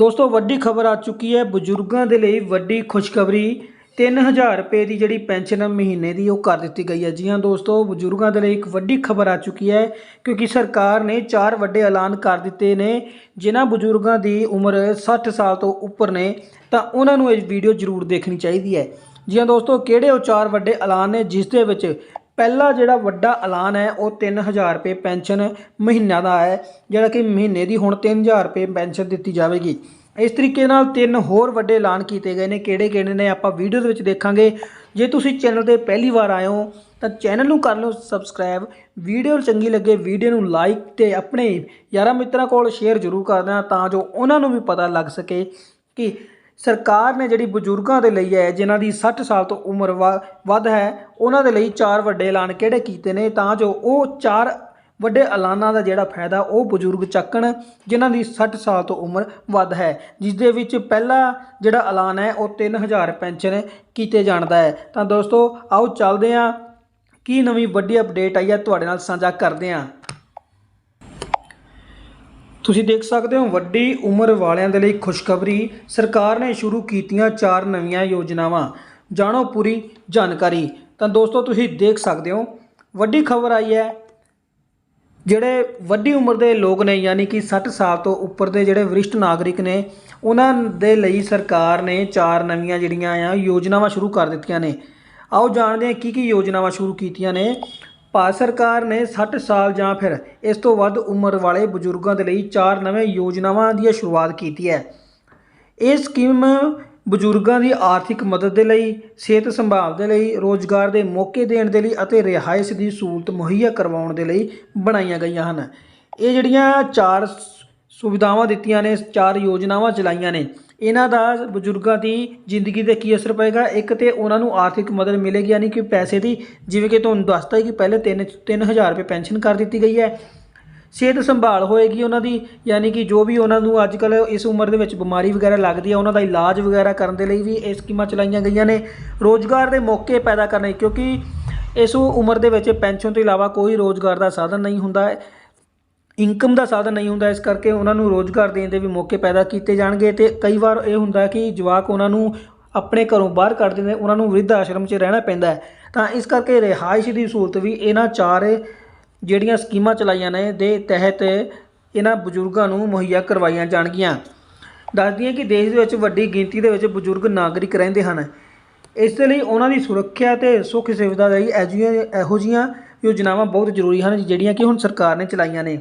ਦੋਸਤੋ, ਵੱਡੀ ਖਬਰ ਆ ਚੁੱਕੀ ਹੈ। ਬਜ਼ੁਰਗਾਂ ਦੇ ਲਈ ਵੱਡੀ ਖੁਸ਼ਖਬਰੀ। 3000 ਰੁਪਏ ਦੀ ਜਿਹੜੀ ਪੈਨਸ਼ਨ ਮਹੀਨੇ ਦੀ, ਉਹ ਕਰ ਦਿੱਤੀ ਗਈ ਹੈ। ਜੀ ਹਾਂ ਦੋਸਤੋ, ਬਜ਼ੁਰਗਾਂ ਦੇ ਲਈ ਇੱਕ ਵੱਡੀ ਖਬਰ ਆ ਚੁੱਕੀ ਹੈ, ਕਿਉਂਕਿ ਸਰਕਾਰ ਨੇ ਚਾਰ ਵੱਡੇ ਐਲਾਨ ਕਰ ਦਿੱਤੇ ਨੇ। ਜਿਨ੍ਹਾਂ ਬਜ਼ੁਰਗਾਂ ਦੀ ਉਮਰ 60 ਸਾਲ ਤੋਂ ਉੱਪਰ ਨੇ, ਤਾਂ ਉਹਨਾਂ ਨੂੰ ਇਹ ਵੀਡੀਓ ਜ਼ਰੂਰ ਦੇਖਣੀ ਚਾਹੀਦੀ ਹੈ। ਜੀ ਹਾਂ ਦੋਸਤੋ, ਕਿਹੜੇ ਉਹ ਚਾਰ ਵੱਡੇ ਐਲਾਨ ਨੇ, ਜਿਸ ਦੇ ਵਿੱਚ ਪਹਿਲਾ ਜਿਹੜਾ ਵੱਡਾ ਐਲਾਨ ਹੈ, ਉਹ 3000 ਰੁਪਏ ਪੈਨਸ਼ਨ ਮਹੀਨਾ ਦਾ ਹੈ, ਜਿਹੜਾ ਕਿ ਮਹੀਨੇ ਦੀ ਹੁਣ 3000 ਰੁਪਏ ਪੈਨਸ਼ਨ ਦਿੱਤੀ ਜਾਵੇਗੀ। ਇਸ ਤਰੀਕੇ ਨਾਲ ਤਿੰਨ ਹੋਰ ਵੱਡੇ ਐਲਾਨ ਕੀਤੇ ਗਏ ਨੇ। ਕਿਹੜੇ ਕਿਹੜੇ ਨੇ, ਆਪਾਂ ਵੀਡੀਓ ਦੇ ਵਿੱਚ ਦੇਖਾਂਗੇ। ਜੇ ਤੁਸੀਂ ਚੈਨਲ ਤੇ ਪਹਿਲੀ ਵਾਰ ਆਏ ਹੋ, ਤਾਂ ਚੈਨਲ ਨੂੰ ਕਰ ਲਓ ਸਬਸਕ੍ਰਾਈਬ। ਵੀਡੀਓ ਚੰਗੀ ਲੱਗੇ, ਵੀਡੀਓ ਨੂੰ ਲਾਈਕ ਤੇ ਆਪਣੇ ਯਾਰਾਂ ਮਿੱਤਰਾਂ ਕੋਲ ਸ਼ੇਅਰ ਜ਼ਰੂਰ ਕਰ ਦੇਣਾ ਤਾਂ ਜੋ ਉਹਨਾਂ ਨੂੰ ਵੀ ਪਤਾ ਲੱਗ ਸਕੇ ਕਿ ਸਰਕਾਰ ਨੇ ਜਿਹੜੀ ਬਜ਼ੁਰਗਾਂ ਦੇ ਲਈ ਹੈ, ਜਿਨ੍ਹਾਂ ਦੀ 60 ਸਾਲ ਤੋਂ ਉਮਰ ਵਾ- ਵੱਧ ਹੈ, ਉਹਨਾਂ ਦੇ ਲਈ ਚਾਰ ਵੱਡੇ ਐਲਾਨ ਕਿਹੜੇ ਕੀਤੇ ਨੇ? ਤਾਂ ਜੋ ਉਹ ਚਾਰ ਵੱਡੇ ਐਲਾਨਾਂ ਦਾ ਜਿਹੜਾ ਫਾਇਦਾ, ਉਹ ਬਜ਼ੁਰਗ ਚੱਕਣ, ਜਿਨ੍ਹਾਂ ਦੀ 60 ਸਾਲ ਤੋਂ ਉਮਰ ਵੱਧ ਹੈ। ਜਿਸ ਦੇ ਵਿੱਚ ਪਹਿਲਾ ਜਿਹੜਾ ਐਲਾਨ ਹੈ, ਉਹ 3000 ਪੈਨਸ਼ਨ ਕੀਤੇ ਜਾਣ ਦਾ ਹੈ। ਤਾਂ ਦੋਸਤੋ, ਆਓ ਚੱਲਦੇ ਹਾਂ। ਕੀ ਨਵੀਂ ਵੱਡੀ ਅਪਡੇਟ ਆਈ ਹੈ, ਤੁਹਾਡੇ ਨਾਲ ਸਾਂਝਾ ਕਰਦੇ ਹਾਂ। ਤੁਸੀਂ ਦੇਖ ਸਕਦੇ ਹੋ ਵੱਡੀ ਉਮਰ ਵਾਲਿਆਂ ਦੇ ਲਈ ਖੁਸ਼ਖਬਰੀ। ਸਰਕਾਰ ਨੇ ਸ਼ੁਰੂ ਕੀਤੀਆਂ ਚਾਰ ਨਵੀਆਂ ਯੋਜਨਾਵਾਂ। ਜਾਣੋ ਪੂਰੀ ਜਾਣਕਾਰੀ। ਤਾਂ ਦੋਸਤੋ, ਤੁਸੀਂ ਦੇਖ ਸਕਦੇ ਹੋ, ਵੱਡੀ ਖਬਰ ਆਈ ਹੈ, ਜਿਹੜੇ ਵੱਡੀ ਉਮਰ ਦੇ ਲੋਕ ਨੇ, ਯਾਨੀ ਕਿ 60 ਸਾਲ ਤੋਂ ਉੱਪਰ ਦੇ ਜਿਹੜੇ ਵਰਿਸ਼ਟ ਨਾਗਰਿਕ ਨੇ, ਉਹਨਾਂ ਦੇ ਲਈ ਸਰਕਾਰ ਨੇ ਚਾਰ ਨਵੀਆਂ ਜਿਹੜੀਆਂ ਆ, ਯੋਜਨਾਵਾਂ ਸ਼ੁਰੂ ਕਰ ਦਿੱਤੀਆਂ ਨੇ। ਆਓ ਜਾਣਦੇ ਹਾਂ ਕੀ ਕੀ ਯੋਜਨਾਵਾਂ ਸ਼ੁਰੂ ਕੀਤੀਆਂ ਨੇ। ਭਾਰਤ ਸਰਕਾਰ ਨੇ 60 ਸਾਲ ਜਾਂ ਫਿਰ ਇਸ ਤੋਂ ਵੱਧ ਉਮਰ ਵਾਲੇ ਬਜ਼ੁਰਗਾਂ ਦੇ ਲਈ ਚਾਰ ਨਵੇਂ ਯੋਜਨਾਵਾਂ ਦੀ ਸ਼ੁਰੂਆਤ ਕੀਤੀ ਹੈ। ਇਹ ਸਕੀਮ ਬਜ਼ੁਰਗਾਂ ਦੀ ਆਰਥਿਕ ਮਦਦ ਦੇ ਲਈ, ਸਿਹਤ ਸੰਭਾਲ ਦੇ ਲਈ, ਰੋਜ਼ਗਾਰ ਦੇ ਮੌਕੇ ਦੇਣ ਦੇ ਲਈ ਅਤੇ ਰਿਹਾਇਸ਼ ਦੀ ਸਹੂਲਤ ਮੁਹੱਈਆ ਕਰਵਾਉਣ ਦੇ ਲਈ ਬਣਾਈਆਂ ਗਈਆਂ ਹਨ। ਇਹ ਜਿਹੜੀਆਂ ਚਾਰ ਸੁਵਿਧਾਵਾਂ ਦਿੱਤੀਆਂ ਨੇ, ਚਾਰ ਯੋਜਨਾਵਾਂ ਚਲਾਈਆਂ ਨੇ ਇਹਨਾਂ ਦਾ ਬਜ਼ੁਰਗਾਂ ਦੀ ਜ਼ਿੰਦਗੀ ਤੇ ਕੀ ਅਸਰ ਪਏਗਾ? ਇੱਕ ਤੇ ਉਹਨਾਂ ਨੂੰ ਆਰਥਿਕ ਮਦਦ ਮਿਲੇਗੀ, ਯਾਨੀ ਕਿ ਪੈਸੇ ਦੀ, ਜਿਵੇਂ ਕਿ ਤੁਹਾਨੂੰ ਦੱਸਤਾ ਹੈ ਕਿ ਪਹਿਲੇ 3 3000 ਰੁਪਏ ਪੈਨਸ਼ਨ ਕਰ ਦਿੱਤੀ ਗਈ ਹੈ। ਸਿਹਤ ਸੰਭਾਲ ਹੋਏਗੀ ਉਹਨਾਂ ਦੀ, ਯਾਨੀ ਕਿ ਜੋ ਵੀ ਉਹਨਾਂ ਨੂੰ ਅੱਜ ਕੱਲ ਇਸ ਉਮਰ ਦੇ ਵਿੱਚ ਬਿਮਾਰੀ ਵਗੈਰਾ ਲੱਗਦੀ ਹੈ, ਉਹਨਾਂ ਦਾ ਇਲਾਜ ਵਗੈਰਾ ਕਰਨ ਦੇ ਲਈ ਵੀ ਇਹ ਸਕੀਮਾਂ ਚਲਾਈਆਂ ਗਈਆਂ ਨੇ। ਰੋਜ਼ਗਾਰ ਦੇ ਮੌਕੇ ਪੈਦਾ ਕਰਨੇ, ਕਿਉਂਕਿ ਇਸ ਉਮਰ ਦੇ ਵਿੱਚ ਪੈਨਸ਼ਨ ਤੋਂ ਇਲਾਵਾ ਕੋਈ ਰੋਜ਼ਗਾਰ ਦਾ ਸਾਧਨ ਨਹੀਂ ਹੁੰਦਾ। ਇਨਕਮ ਦਾ ਸਾਧਨ ਨਹੀਂ ਹੁੰਦਾ, ਇਸ ਕਰਕੇ ਉਹਨਾਂ ਨੂੰ ਰੋਜ਼ਗਾਰ ਦੇਣ ਦੇ ਵੀ ਮੌਕੇ ਪੈਦਾ ਕੀਤੇ ਜਾਣਗੇ ਤੇ ਕਈ ਵਾਰ ਇਹ ਹੁੰਦਾ ਕਿ ਜਵਾਕ ਉਹਨਾਂ ਨੂੰ ਆਪਣੇ ਘਰੋਂ ਬਾਹਰ ਕੱਢ ਦਿੰਦੇ, ਉਹਨਾਂ ਨੂੰ ਵਿਰਧ ਆਸ਼ਰਮ 'ਚ ਰਹਿਣਾ ਪੈਂਦਾ ਤਾਂ ਇਸ ਕਰਕੇ ਰਿਹਾਇਸ਼ ਦੀ ਸਹੂਲਤ ਵੀ ਇਹਨਾਂ ਚਾਰ ਜਿਹੜੀਆਂ ਸਕੀਮਾਂ ਚਲਾਈਆਂ ਨੇ ਦੇ ਤਹਿਤ ਇਹਨਾਂ ਬਜ਼ੁਰਗਾਂ ਨੂੰ ਮੁਹੱਈਆ ਕਰਵਾਈਆਂ ਜਾਣਗੀਆਂ। ਦੱਸਦੀ ਹੈ ਕਿ ਦੇਸ਼ ਦੇ ਵਿੱਚ ਵੱਡੀ ਗਿਣਤੀ ਦੇ ਵਿੱਚ ਬਜ਼ੁਰਗ ਨਾਗਰਿਕ ਰਹਿੰਦੇ ਹਨ। ਇਸ ਦੇ ਲਈ ਉਹਨਾਂ ਦੀ ਸੁਰੱਖਿਆ ਤੇ ਸੁੱਖ ਸੁਵਿਧਾ ਲਈ ਐਜੀਆਂ ਇਹੋ ਜਿਹੀਆਂ ਯੋਜਨਾਵਾਂ ਬਹੁਤ ਜ਼ਰੂਰੀ ਹਨ, ਜਿਹੜੀਆਂ ਕਿ ਹੁਣ ਸਰਕਾਰ ਨੇ ਚਲਾਈਆਂ ਨੇ।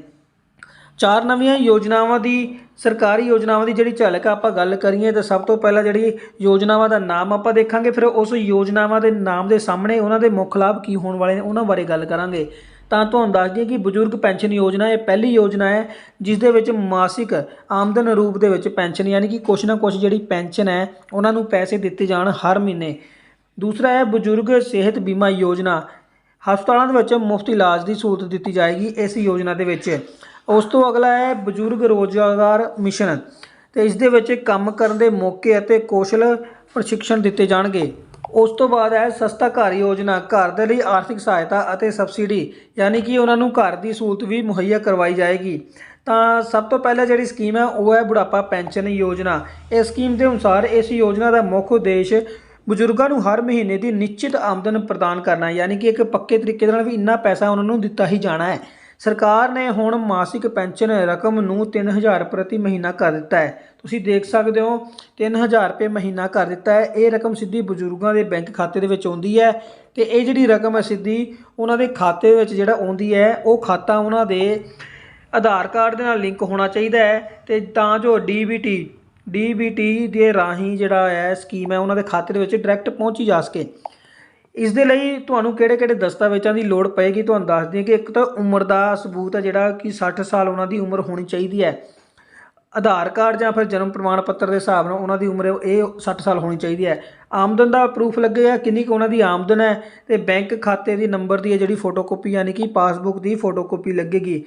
ਚਾਰ ਨਵੀਆਂ ਯੋਜਨਾਵਾਂ ਦੀ, ਸਰਕਾਰੀ ਯੋਜਨਾਵਾਂ ਦੀ ਜਿਹੜੀ ਝਲਕ ਆਪਾਂ ਗੱਲ ਕਰੀਏ ਤਾਂ ਸਭ ਤੋਂ ਪਹਿਲਾਂ ਜਿਹੜੀ ਯੋਜਨਾਵਾਂ ਦਾ ਨਾਮ ਆਪਾਂ ਦੇਖਾਂਗੇ, ਫਿਰ ਉਸ ਯੋਜਨਾਵਾਂ ਦੇ ਨਾਮ ਦੇ ਸਾਹਮਣੇ ਉਹਨਾਂ ਦੇ ਮੁੱਖ ਲਾਭ ਕੀ ਹੋਣ ਵਾਲੇ ਨੇ ਉਹਨਾਂ ਬਾਰੇ ਗੱਲ ਕਰਾਂਗੇ। ਤਾਂ ਤੁਹਾਨੂੰ ਦੱਸ ਦਈਏ ਕਿ ਬਜ਼ੁਰਗ ਪੈਨਸ਼ਨ ਯੋਜਨਾ ਇਹ ਪਹਿਲੀ ਯੋਜਨਾ ਹੈ, ਜਿਸ ਦੇ ਵਿੱਚ ਮਾਸਿਕ ਆਮਦਨ ਰੂਪ ਦੇ ਵਿੱਚ ਪੈਨਸ਼ਨ ਯਾਨੀ ਕਿ ਕੁਛ ਨਾ ਕੁਛ ਜਿਹੜੀ ਪੈਨਸ਼ਨ ਹੈ, ਉਹਨਾਂ ਨੂੰ ਪੈਸੇ ਦਿੱਤੇ ਜਾਣ ਹਰ ਮਹੀਨੇ। ਦੂਸਰਾ ਹੈ ਬਜ਼ੁਰਗ ਸਿਹਤ ਬੀਮਾ ਯੋਜਨਾ। ਹਸਪਤਾਲਾਂ ਦੇ ਵਿੱਚ ਮੁਫਤ ਇਲਾਜ ਦੀ ਸਹੂਲਤ ਦਿੱਤੀ ਜਾਏਗੀ ਇਸ ਯੋਜਨਾ ਦੇ ਵਿੱਚ। ਉਸ ਤੋਂ ਅਗਲਾ ਹੈ ਬਜ਼ੁਰਗ ਰੋਜ਼ਗਾਰ ਮਿਸ਼ਨ ਤੇ ਇਸ ਦੇ ਵਿੱਚ ਕੰਮ ਕਰਨ ਦੇ ਮੌਕੇ ਅਤੇ ਕੌਸ਼ਲ ਪ੍ਰਸ਼ਿਕਸ਼ਣ ਦਿੱਤੇ ਜਾਣਗੇ। ਉਸ ਤੋਂ ਬਾਅਦ ਹੈ ਸਸਤਾ ਘਰ ਯੋਜਨਾ, ਘਰ ਦੇ ਲਈ ਆਰਥਿਕ ਸਹਾਇਤਾ ਅਤੇ ਸਬਸਿਡੀ, ਯਾਨੀ ਕਿ ਉਹਨਾਂ ਨੂੰ ਘਰ ਦੀ ਸਹੂਲਤ ਵੀ ਮੁਹੱਈਆ ਕਰਵਾਈ ਜਾਏਗੀ। ਤਾਂ ਸਭ ਤੋਂ ਪਹਿਲਾਂ ਜਿਹੜੀ ਸਕੀਮ ਹੈ, ਉਹ ਹੈ ਬੁਢਾਪਾ ਪੈਨਸ਼ਨ ਯੋਜਨਾ। ਇਸ ਸਕੀਮ ਦੇ ਅਨੁਸਾਰ ਇਸ ਯੋਜਨਾ ਦਾ ਮੁੱਖ ਉਦੇਸ਼ ਬਜ਼ੁਰਗਾਂ ਨੂੰ ਹਰ ਮਹੀਨੇ ਦੀ ਨਿਸ਼ਚਿਤ ਆਮਦਨ ਪ੍ਰਦਾਨ ਕਰਨਾ ਯਾਨੀ ਕਿ ਇੱਕ ਪੱਕੇ ਤਰੀਕੇ ਨਾਲ ਵੀ ਇੰਨਾ ਪੈਸਾ ਉਹਨਾਂ ਨੂੰ ਦਿੱਤਾ ਹੀ ਜਾਣਾ ਹੈ। ਸਰਕਾਰ ਨੇ ਹੁਣ ਮਾਸਿਕ ਪੈਨਸ਼ਨ ਰਕਮ ਨੂੰ 3000 ਪ੍ਰਤੀ ਮਹੀਨਾ ਕਰ ਦਿੱਤਾ ਹੈ। ਤੁਸੀਂ ਦੇਖ ਸਕਦੇ ਹੋ 3000 ਰੁਪਏ ਮਹੀਨਾ ਕਰ ਦਿੱਤਾ ਹੈ। ਇਹ ਰਕਮ ਸਿੱਧੀ ਬਜ਼ੁਰਗਾਂ ਦੇ ਬੈਂਕ ਖਾਤੇ ਦੇ ਵਿੱਚ ਆਉਂਦੀ ਹੈ ਤੇ ਇਹ ਜਿਹੜੀ ਰਕਮ ਹੈ ਸਿੱਧੀ ਉਹਨਾਂ ਦੇ ਖਾਤੇ ਵਿੱਚ ਜਿਹੜਾ ਆਉਂਦੀ ਹੈ, ਉਹ ਖਾਤਾ ਉਹਨਾਂ ਦੇ ਆਧਾਰ ਕਾਰਡ ਦੇ ਨਾਲ ਲਿੰਕ ਹੋਣਾ ਚਾਹੀਦਾ ਹੈ ਤੇ ਤਾਂ ਜੋ ਡੀਬੀਟੀ ਡੀਬੀਟੀ ਦੇ ਰਾਹੀਂ ਜਿਹੜਾ ਹੈ ਸਕੀਮ ਹੈ, ਉਹਨਾਂ ਦੇ ਖਾਤੇ ਦੇ ਵਿੱਚ ਡਾਇਰੈਕਟ ਪਹੁੰਚੀ ਜਾ ਸਕੇ। ਇਸ ਦੇ ਲਈ ਤੁਹਾਨੂੰ ਕਿਹੜੇ-ਕਿਹੜੇ ਦਸਤਾਵੇਜ਼ਾਂ ਦੀ ਲੋੜ ਪਏਗੀ? ਤੁਹਾਨੂੰ ਦੱਸ ਦਈਏ ਕਿ ਇੱਕ ਤਾਂ ਉਮਰ ਦਾ ਸਬੂਤ ਹੈ ਜਿਹੜਾ ਕਿ 60 ਸਾਲ ਉਹਨਾਂ ਦੀ ਉਮਰ ਹੋਣੀ ਚਾਹੀਦੀ ਹੈ। ਆਧਾਰ ਕਾਰਡ ਜਾਂ ਫਿਰ ਜਨਮ ਪ੍ਰਮਾਣ ਪੱਤਰ ਦੇ ਹਿਸਾਬ ਨਾਲ ਉਹਨਾਂ ਦੀ ਉਮਰ ਇਹ 60 ਸਾਲ ਹੋਣੀ ਚਾਹੀਦੀ ਹੈ। ਆਮਦਨ ਦਾ ਪ੍ਰੂਫ ਲੱਗੇਗਾ ਕਿੰਨੀ ਕੁ ਉਹਨਾਂ ਦੀ ਆਮਦਨ ਹੈ ਤੇ ਬੈਂਕ ਖਾਤੇ ਦੀ ਨੰਬਰ ਦੀ ਹੈ ਜਿਹੜੀ ਫੋਟੋਕਾਪੀ ਯਾਨੀ ਕਿ ਪਾਸਬੁੱਕ ਦੀ ਫੋਟੋਕਾਪੀ ਲੱਗੇਗੀ।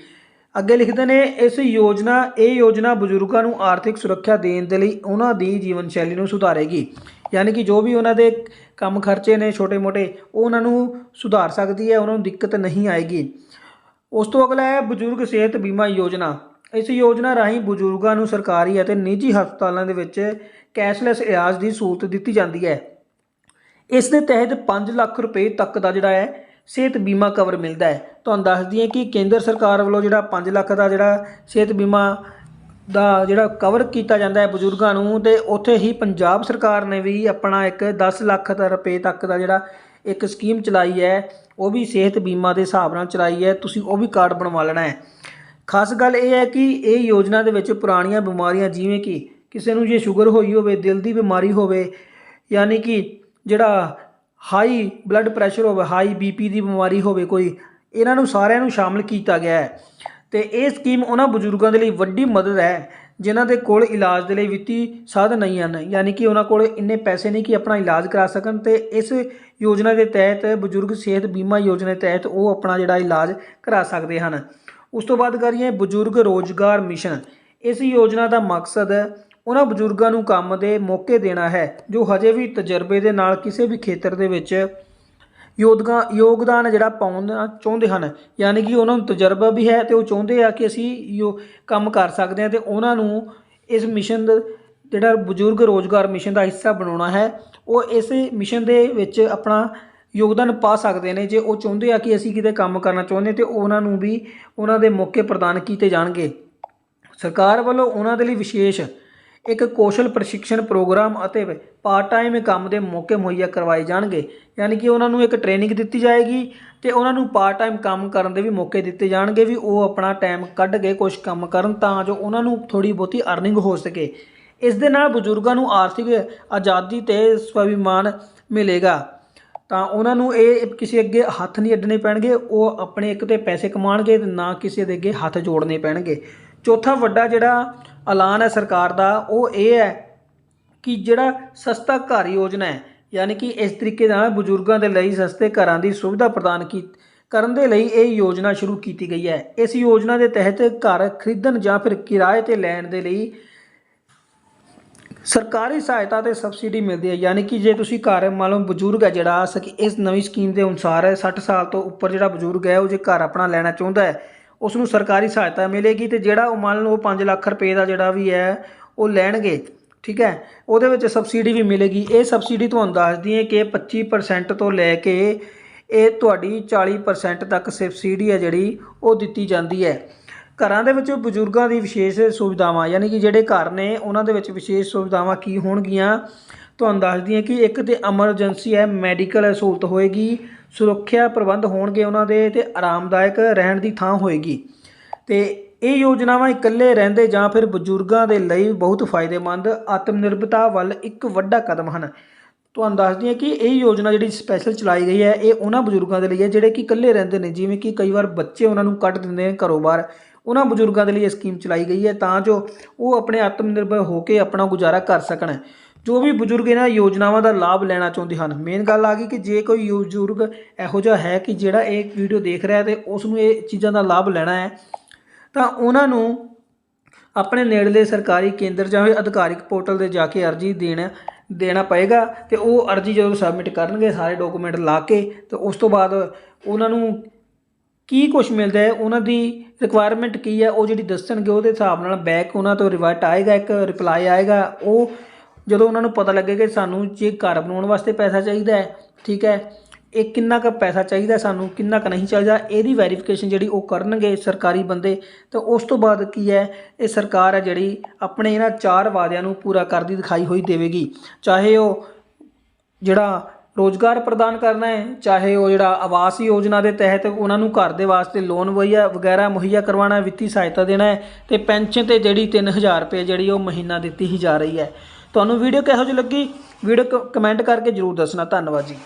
ਅੱਗੇ ਲਿਖਦੇ ਨੇ, ਇਸ ਯੋਜਨਾ, ਇਹ ਯੋਜਨਾ ਬਜ਼ੁਰਗਾਂ ਨੂੰ ਆਰਥਿਕ ਸੁਰੱਖਿਆ ਦੇਣ ਦੇ ਲਈ ਉਹਨਾਂ ਦੀ ਜੀਵਨ ਸ਼ੈਲੀ ਨੂੰ ਸੁਧਾਰੇਗੀ। ਯਾਨੀ ਕਿ ਜੋ ਵੀ ਉਹਨਾਂ ਦੇ ਕੰਮ ਖਰਚੇ ਨੇ ਛੋਟੇ-ਮੋਟੇ ਉਹ ਉਹਨਾਂ ਨੂੰ ਸੁਧਾਰ ਸਕਦੀ ਹੈ, ਉਹਨਾਂ ਨੂੰ ਦਿੱਕਤ ਨਹੀਂ ਆਏਗੀ। ਉਸ ਤੋਂ ਅਗਲਾ ਹੈ ਬਜ਼ੁਰਗ ਸਿਹਤ ਬੀਮਾ ਯੋਜਨਾ। ਇਸ ਯੋਜਨਾ ਰਾਹੀਂ ਬਜ਼ੁਰਗਾਂ ਨੂੰ ਸਰਕਾਰੀ ਅਤੇ ਨਿੱਜੀ ਹਸਪਤਾਲਾਂ ਦੇ ਵਿੱਚ ਕੈਸ਼ਲੈਸ ਇਲਾਜ ਦੀ ਸਹੂਲਤ ਦਿੱਤੀ ਜਾਂਦੀ ਹੈ। ਇਸ ਦੇ ਤਹਿਤ 5 ਲੱਖ ਰੁਪਏ ਤੱਕ ਦਾ ਜਿਹੜਾ ਹੈ ਸਿਹਤ ਬੀਮਾ ਕਵਰ ਮਿਲਦਾ ਹੈ। ਤੁਹਾਨੂੰ ਦੱਸ ਦਈਏ ਕਿ ਕੇਂਦਰ ਸਰਕਾਰ ਵੱਲੋਂ ਜਿਹੜਾ 5 ਲੱਖ ਦਾ ਜਿਹੜਾ ਸਿਹਤ ਬੀਮਾ ਦਾ ਜਿਹੜਾ ਕਵਰ ਕੀਤਾ ਜਾਂਦਾ ਹੈ ਬਜ਼ੁਰਗਾਂ ਨੂੰ ਤੇ ਉੱਥੇ ਹੀ ਪੰਜਾਬ ਸਰਕਾਰ ਨੇ ਵੀ ਆਪਣਾ ਇੱਕ 10 ਲੱਖ ਦਾ ਰੁਪਏ ਤੱਕ ਦਾ ਜਿਹੜਾ ਇੱਕ ਸਕੀਮ ਚਲਾਈ ਹੈ, ਉਹ ਵੀ ਸਿਹਤ ਬੀਮਾ ਦੇ ਹਿਸਾਬ ਨਾਲ ਚਲਾਈ ਹੈ, ਤੁਸੀਂ ਉਹ ਵੀ ਕਾਰਡ ਬਣਵਾ ਲੈਣਾ ਹੈ। ਖਾਸ ਗੱਲ ਇਹ ਹੈ ਕਿ ਇਹ ਯੋਜਨਾ ਦੇ ਵਿੱਚ ਪੁਰਾਣੀਆਂ ਬਿਮਾਰੀਆਂ ਜਿਵੇਂ ਕਿ ਕਿਸੇ ਨੂੰ ਜੇ ਸ਼ੂਗਰ ਹੋਈ ਹੋਵੇ, ਦਿਲ ਦੀ ਬਿਮਾਰੀ ਹੋਵੇ, ਯਾਨੀ ਕਿ ਜਿਹੜਾ ਹਾਈ ਬਲੱਡ ਪ੍ਰੈਸ਼ਰ ਹੋਵੇ ਹਾਈ ਬੀਪੀ ਦੀ ਬਿਮਾਰੀ ਹੋਵੇ ਕੋਈ, ਇਹਨਾਂ ਨੂੰ ਸਾਰਿਆਂ ਨੂੰ ਸ਼ਾਮਲ ਕੀਤਾ ਗਿਆ ਹੈ। ਤੇ ਇਹ ਸਕੀਮ ਉਹਨਾਂ ਬਜ਼ੁਰਗਾਂ ਦੇ ਲਈ ਵੱਡੀ ਮਦਦ ਹੈ, ਜਿਨ੍ਹਾਂ ਦੇ ਕੋਲ ਇਲਾਜ ਦੇ ਲਈ ਵਿੱਤੀ ਸਾਧਨ ਨਹੀਂ ਹਨ। ਯਾਨੀ ਕਿ ਉਹਨਾਂ ਕੋਲ ਇੰਨੇ ਪੈਸੇ ਨਹੀਂ ਕਿ ਆਪਣਾ ਇਲਾਜ ਕਰਾ ਸਕਣ ਤੇ ਇਸ ਯੋਜਨਾ ਦੇ ਤਹਿਤ ਬਜ਼ੁਰਗ ਸਿਹਤ ਬੀਮਾ ਯੋਜਨਾ ਦੇ ਤਹਿਤ ਉਹ ਆਪਣਾ ਜਿਹੜਾ ਇਲਾਜ ਕਰਾ ਸਕਦੇ ਹਨ। ਉਸ ਤੋਂ ਬਾਅਦ ਕਰੀਏ ਬਜ਼ੁਰਗ ਰੋਜ਼ਗਾਰ ਮਿਸ਼ਨ। ਇਸ ਯੋਜਨਾ ਦਾ ਮਕਸਦ ਉਹਨਾਂ ਬਜ਼ੁਰਗਾਂ ਨੂੰ ਕੰਮ ਦੇ ਮੌਕੇ ਦੇਣਾ ਹੈ, ਜੋ ਹਜੇ ਵੀ ਤਜਰਬੇ ਦੇ ਨਾਲ ਕਿਸੇ ਵੀ ਖੇਤਰ ਦੇ ਵਿੱਚ ਯੋਗਦਾਨ ਯੋਗਦਾਨ ਜਿਹੜਾ ਪਾਉਣਾ ਚਾਹੁੰਦੇ ਹਨ। ਯਾਨੀ ਕਿ ਉਹਨਾਂ ਨੂੰ ਤਜਰਬਾ ਵੀ ਹੈ ਤੇ ਉਹ ਚਾਹੁੰਦੇ ਆ ਕਿ ਅਸੀਂ ਯੋ ਕੰਮ ਕਰ ਸਕਦੇ ਹਾਂ ਤੇ ਉਹਨਾਂ ਨੂੰ ਇਸ ਮਿਸ਼ਨ ਦਾ ਜਿਹੜਾ ਬਜ਼ੁਰਗ ਰੋਜ਼ਗਾਰ ਮਿਸ਼ਨ ਦਾ ਹਿੱਸਾ ਬਣਾਉਣਾ ਹੈ, ਉਹ ਇਸ ਮਿਸ਼ਨ ਦੇ ਵਿੱਚ ਆਪਣਾ ਯੋਗਦਾਨ ਪਾ ਸਕਦੇ ਨੇ ਜੇ ਉਹ ਚਾਹੁੰਦੇ ਆ ਕਿ ਅਸੀਂ ਕਿਤੇ ਕੰਮ ਕਰਨਾ ਚਾਹੁੰਦੇ ਤੇ ਉਹਨਾਂ ਨੂੰ ਵੀ ਉਹਨਾਂ ਦੇ ਮੌਕੇ ਪ੍ਰਦਾਨ ਕੀਤੇ ਜਾਣਗੇ। ਸਰਕਾਰ ਵੱਲੋਂ ਉਹਨਾਂ ਦੇ ਲਈ ਵਿਸ਼ੇਸ਼ ਇੱਕ ਕੌਸ਼ਲ ਪ੍ਰਸ਼ਿਕਸ਼ਣ ਪ੍ਰੋਗਰਾਮ ਅਤੇ ਪਾਰਟ ਟਾਈਮ ਕੰਮ ਦੇ ਮੌਕੇ ਮੁਹੱਈਆ ਕਰਵਾਏ ਜਾਣਗੇ। ਯਾਨੀ ਕਿ ਉਹਨਾਂ ਨੂੰ ਇੱਕ ਟ੍ਰੇਨਿੰਗ ਦਿੱਤੀ ਜਾਏਗੀ ਤੇ ਉਹਨਾਂ ਨੂੰ ਪਾਰਟ ਟਾਈਮ ਕੰਮ ਕਰਨ ਦੇ ਵੀ ਮੌਕੇ ਦਿੱਤੇ ਜਾਣਗੇ ਵੀ ਉਹ ਆਪਣਾ ਟਾਈਮ ਕੱਢ ਕੇ ਕੁਝ ਕੰਮ ਕਰਨ ਤਾਂ ਜੋ ਉਹਨਾਂ ਨੂੰ ਥੋੜੀ ਬਹੁਤੀ ਅਰਨਿੰਗ ਹੋ ਸਕੇ। ਇਸ ਦੇ ਨਾਲ ਬਜ਼ੁਰਗਾਂ ਨੂੰ ਆਰਥਿਕ ਆਜ਼ਾਦੀ ਤੇ ਸਵਾਭਿਮਾਨ ਮਿਲੇਗਾ। ਤਾਂ ਉਹਨਾਂ ਨੂੰ ਇਹ ਕਿਸੇ ਅੱਗੇ ਹੱਥ ਨਹੀਂ ਅੱਡਣੇ ਪੈਣਗੇ, ਉਹ ਆਪਣੇ ਇੱਕ ਤੇ ਪੈਸੇ ਕਮਾਉਣਗੇ ਤੇ ਨਾ ਕਿਸੇ ਦੇ ਅੱਗੇ ਹੱਥ ਜੋੜਨੇ ਪੈਣਗੇ। ਚੌਥਾ ਵੱਡਾ ਜਿਹੜਾ ਐਲਾਨ ਹੈ ਸਰਕਾਰ ਦਾ, ਉਹ ਇਹ ਹੈ ਕਿ ਜਿਹੜਾ ਸਸਤਾ ਘਰ ਯੋਜਨਾ ਹੈ, ਯਾਨੀ ਕਿ ਇਸ ਤਰੀਕੇ ਨਾਲ ਬਜ਼ੁਰਗਾਂ ਦੇ ਲਈ ਸਸਤੇ ਘਰਾਂ ਦੀ ਸੁਵਿਧਾ ਪ੍ਰਦਾਨ ਕੀ, ਕਰਨ ਦੇ ਲਈ ਇਹ ਯੋਜਨਾ ਸ਼ੁਰੂ ਕੀਤੀ ਗਈ ਹੈ। ਇਸ ਯੋਜਨਾ ਦੇ ਤਹਿਤ ਘਰ ਖਰੀਦਣ ਜਾਂ ਫਿਰ ਕਿਰਾਏ ਤੇ ਲੈਣ ਦੇ ਲਈ ਸਰਕਾਰੀ ਸਹਾਇਤਾ ਤੇ ਸਬਸਿਡੀ ਮਿਲਦੀ ਹੈ। ਯਾਨੀ ਕਿ ਜੇ ਤੁਸੀਂ ਘਰ, ਮੰਨ ਲਓ ਬਜ਼ੁਰਗ ਹੈ ਜਿਹੜਾ ਸਕ- ਇਸ ਨਵੀਂ ਸਕੀਮ ਦੇ ਅਨੁਸਾਰ ਹੈ 60 ਸਾਲ ਤੋਂ ਉੱਪਰ ਜਿਹੜਾ ਬਜ਼ੁਰਗ ਹੈ, ਉਹ ਜੇ ਘਰ ਆਪਣਾ ਲੈਣਾ ਚਾਹੁੰਦਾ ਹੈ ਉਸ ਨੂੰ ਸਰਕਾਰੀ ਸਹਾਇਤਾ ਮਿਲੇਗੀ ਤੇ ਜਿਹੜਾ ਉਹ ਮੰਨ ਲਓ 5 ਲੱਖ ਰੁਪਏ ਦਾ ਜਿਹੜਾ ਵੀ ਹੈ, ਉਹ ਲੈਣਗੇ, ਠੀਕ ਹੈ? ਉਹਦੇ ਵਿੱਚ ਸਬਸਿਡੀ ਵੀ ਮਿਲੇਗੀ। ਇਹ ਸਬਸਿਡੀ ਤੁਹਾਨੂੰ ਦੱਸਦੀ ਹੈ ਕਿ 25% ਤੋਂ ਲੈ ਕੇ ਇਹ ਤੁਹਾਡੀ 40% ਤੱਕ ਸਬਸਿਡੀ ਹੈ ਜਿਹੜੀ, ਉਹ ਦਿੱਤੀ ਜਾਂਦੀ ਹੈ। ਘਰਾਂ ਦੇ ਵਿੱਚ ਬਜ਼ੁਰਗਾਂ ਦੀ ਵਿਸ਼ੇਸ਼ ਸੁਵਿਧਾਵਾਂ, ਯਾਨੀ ਕਿ ਜਿਹੜੇ ਘਰ ਨੇ, ਉਹਨਾਂ ਦੇ ਵਿੱਚ ਵਿਸ਼ੇਸ਼ ਸੁਵਿਧਾਵਾਂ ਕੀ ਹੋਣਗੀਆਂ? ਤੁਹਾਨੂੰ ਦੱਸਦੀ ਹੈ ਕਿ ਇੱਕ ਤੇ ਐਮਰਜੈਂਸੀ ਹੈ ਮੈਡੀਕਲ ਸਹੂਲਤ ਹੋਏਗੀ। ਸੁਰੱਖਿਆ ਪ੍ਰਬੰਧ ਹੋਣਗੇ ਉਹਨਾਂ ਦੇ ਤੇ ਆਰਾਮਦਾਇਕ ਰਹਿਣ ਦੀ ਥਾਂ ਹੋਏਗੀ। ਤੇ ਇਹ ਯੋਜਨਾਵਾਂ ਇਕੱਲੇ ਰਹਿੰਦੇ ਜਾਂ ਫਿਰ ਬਜ਼ੁਰਗਾਂ ਦੇ ਲਈ ਬਹੁਤ ਫਾਇਦੇਮੰਦ ਆਤਮ ਨਿਰਭਰਤਾ ਵੱਲ ਇੱਕ ਵੱਡਾ ਕਦਮ ਹਨ। ਤੁਹਾਨੂੰ ਦੱਸਦੀ ਹਾਂ ਕਿ ਇਹ ਯੋਜਨਾ ਜਿਹੜੀ ਸਪੈਸ਼ਲ ਚਲਾਈ ਗਈ ਹੈ, ਇਹ ਉਹਨਾਂ ਬਜ਼ੁਰਗਾਂ ਦੇ ਲਈ ਹੈ ਜਿਹੜੇ ਕਿ ਇਕੱਲੇ ਰਹਿੰਦੇ ਨੇ, ਜਿਵੇਂ ਕਿ ਕਈ ਵਾਰ ਬੱਚੇ ਉਹਨਾਂ ਨੂੰ ਕੱਢ ਦਿੰਦੇ ਨੇ ਘਰੋਂ ਬਾਹਰ। ਉਹਨਾਂ ਬਜ਼ੁਰਗਾਂ ਦੇ ਲਈ ਇਹ ਸਕੀਮ ਚਲਾਈ ਗਈ ਹੈ ਤਾਂ ਜੋ ਉਹ ਆਪਣੇ ਆਤਮ ਨਿਰਭਰ ਹੋ ਕੇ ਆਪਣਾ ਗੁਜ਼ਾਰਾ ਕਰ ਸਕਣ। ਜੋ ਵੀ ਬਜ਼ੁਰਗ ਇਹਨਾਂ ਯੋਜਨਾਵਾਂ ਦਾ ਲਾਭ ਲੈਣਾ ਚਾਹੁੰਦੇ ਹਨ। ਮੇਨ ਗੱਲ ਆ ਗਈ ਕਿ ਜੇ ਕੋਈ ਬਜ਼ੁਰਗ ਇਹੋ ਜਿਹਾ ਹੈ ਕਿ ਜਿਹੜਾ ਇਹ ਵੀਡੀਓ ਦੇਖ ਰਿਹਾ ਤੇ ਉਸ ਨੂੰ ਇਹ ਚੀਜ਼ਾਂ ਦਾ ਲਾਭ ਲੈਣਾ ਹੈ, ਤਾਂ ਉਹਨਾਂ ਨੂੰ ਆਪਣੇ ਨੇੜਲੇ ਸਰਕਾਰੀ ਕੇਂਦਰ ਜਾਂ ਅਧਿਕਾਰਿਕ ਪੋਰਟਲ ਤੇ ਜਾ ਕੇ ਅਰਜੀ ਦੇਣਾ ਦੇਣਾ ਪਏਗਾ ਤੇ ਉਹ ਅਰਜੀ ਜਦੋਂ ਸਬਮਿਟ ਕਰਨਗੇ, ਸਾਰੇ ਡਾਕੂਮੈਂਟ ਲਾ ਕੇ ਤੇ ਉਸ ਤੋਂ ਬਾਅਦ ਉਹਨਾਂ ਨੂੰ ਕੀ ਕੁਝ ਮਿਲਦਾ ਹੈ, ਉਹਨਾਂ ਦੀ ਰਿਕੁਆਇਰਮੈਂਟ ਕੀ ਹੈ, ਉਹ ਜਿਹੜੀ ਦੱਸਣਗੇ ਉਹਦੇ ਹਿਸਾਬ ਨਾਲ ਬੈਕ ਉਹਨਾਂ ਤੋਂ ਰਿਵਰਟ ਆਏਗਾ, ਇੱਕ ਰਿਪਲਾਈ ਆਏਗਾ, ਉਹ ਜਦੋਂ ਉਹਨਾਂ ਨੂੰ ਪਤਾ ਲੱਗੇ ਕਿ ਸਾਨੂੰ ਜੇ ਘਰ ਬਣਾਉਣ ਵਾਸਤੇ ਪੈਸਾ ਚਾਹੀਦਾ ਹੈ, ਠੀਕ ਹੈ, ਇਹ ਕਿੰਨਾ ਕੁ ਪੈਸਾ ਚਾਹੀਦਾ ਸਾਨੂੰ, ਕਿੰਨਾ ਕੁ ਨਹੀਂ ਚਾਹੀਦਾ, ਇਹਦੀ ਵੈਰੀਫਿਕੇਸ਼ਨ ਜਿਹੜੀ ਉਹ ਕਰਨਗੇ ਸਰਕਾਰੀ ਬੰਦੇ, ਤਾਂ ਉਸ ਤੋਂ ਬਾਅਦ ਕੀ ਹੈ, ਇਹ ਸਰਕਾਰ ਹੈ ਜਿਹੜੀ ਆਪਣੇ ਇਹਨਾਂ ਚਾਰ ਵਾਅਦਿਆਂ ਨੂੰ ਪੂਰਾ ਕਰਦੀ ਦਿਖਾਈ ਹੋਈ ਦੇਵੇਗੀ। ਚਾਹੇ ਉਹ ਜਿਹੜਾ ਰੋਜ਼ਗਾਰ ਪ੍ਰਦਾਨ ਕਰਨਾ ਹੈ, ਚਾਹੇ ਉਹ ਜਿਹੜਾ ਆਵਾਸ ਯੋਜਨਾ ਦੇ ਤਹਿਤ ਉਹਨਾਂ ਨੂੰ ਘਰ ਦੇ ਵਾਸਤੇ ਲੋਨ ਵਈਆ ਵਗੈਰਾ ਮੁਹੱਈਆ ਕਰਵਾਉਣਾ, ਵਿੱਤੀ ਸਹਾਇਤਾ ਦੇਣਾ ਹੈ, ਤੇ ਪੈਨਸ਼ਨ ਤੇ ਜਿਹੜੀ 3000 ਰੁਪਏ ਜਿਹੜੀ ਉਹ ਮਹੀਨਾ ਦਿੱਤੀ ਹੀ ਜਾ ਰਹੀ ਹੈ। ਤੁਹਾਨੂੰ ਵੀਡੀਓ ਕਿਹੋ ਜਿਹੀ ਲੱਗੀ? ਵੀਡੀਓ ਕਮੈਂਟ ਕਰਕੇ ਜਰੂਰ ਦੱਸਣਾ। ਧੰਨਵਾਦ ਜੀ।